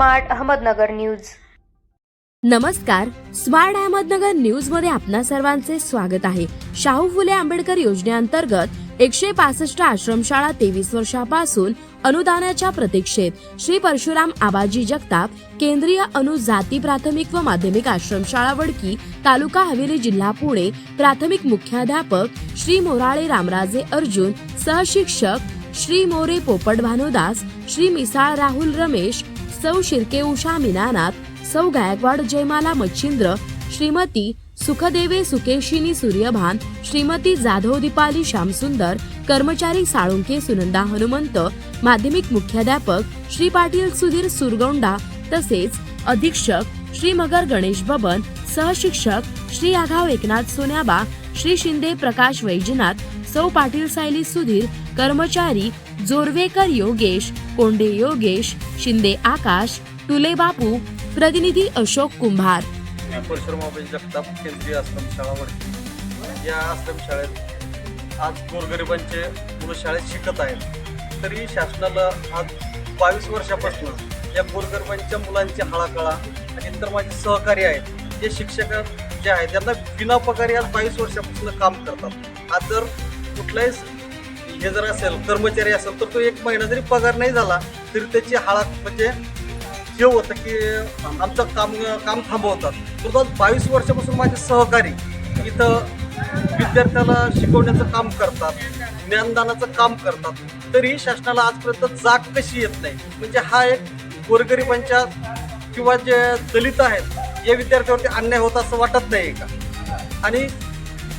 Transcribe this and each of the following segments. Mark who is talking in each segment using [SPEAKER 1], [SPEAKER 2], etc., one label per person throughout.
[SPEAKER 1] Smart Ahmednagar news.
[SPEAKER 2] नमस्कार smart Ahmednagar न्यूजमध्ये आपणा सर्वांचे स्वागत आहे. शाहू फुले आंबेडकर योजनेअंतर्गत एकशे पासष्ट आश्रमशाळा तेवीस वर्षापासून अनुदानाच्या प्रतीक्षेत श्री परशुराम आबाजी जगताप केंद्रीय अनुजाती प्राथमिक व माध्यमिक आश्रमशाळा वडकी तालुका हवेली जिल्हा पुणे प्राथमिक मुख्याध्यापक श्री मोराळे रामराजे अर्जुन सहशिक्षक श्री मोरे पोपट भानुदास श्री मिसाळ राहुल रमेश सौ शिर्के उषा मीनानाथ सौ गायकवाड जयमाला मच्छिंद्र श्रीमती सुखदेवे सुकेशिनी सूर्यभान श्रीमती जाधव दीपाली श्यामसुंदर कर्मचारी साळुंके सुनंदा हनुमंत माध्यमिक मुख्याध्यापक श्री पाटील सुधीर सुरगोंडा तसेच अधीक्षक श्री मगर गणेश बबन सहशिक्षक श्री आघाव एकनाथ सोन्याबा श्री शिंदे प्रकाश वैजनाथ सौ पाटील सायली सुधीर कर्मचारी जोरवेकर योगेश कोंडे योगेश शिंदे आकाश तुले बापू प्रतिनिधी अशोक कुंभार.
[SPEAKER 3] जगताप केंद्रीय आश्रमशाळा या आश्रमशाळेत आज गोरगरिबांचे मुलं शाळेत शिकत आहेत. तरी शासनाला आज बावीस वर्षापासून या गोरगरिबांच्या मुलांची हळाकळा आणि इतर माझे सहकारी आहेत जे शिक्षक जे आहेत त्यांना विना पगारी आज बावीस वर्षापासून काम करतात. आज जर कुठलाही हे जर असेल कर्मचारी असेल तर तो एक महिना जरी पगार नाही झाला तरी त्याची हाळात म्हणजे हे होतं की आमचं काम काम थांबवतात. तर बावीस वर्षापासून माझे सहकारी इथं विद्यार्थ्याला शिकवण्याचं काम करतात ज्ञानदानाचं काम करतात. तरी शासनाला आजपर्यंत जाग कशी येत नाही? म्हणजे हा एक गोरगरिबांच्या किंवा जे दलित आहेत या विद्यार्थ्यावरती अन्याय होत असं वाटत नाही का? आणि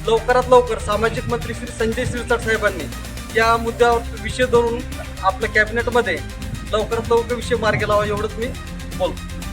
[SPEAKER 3] लवकरात लवकर सामाजिक मंत्री श्री संजय शिरसाट साहेबांनी या मुद्द्यावर विषय धरून आपल्या कॅबिनेटमध्ये लवकरात लवकर विषय मार्गी लावा एवढंच मी बोलतो.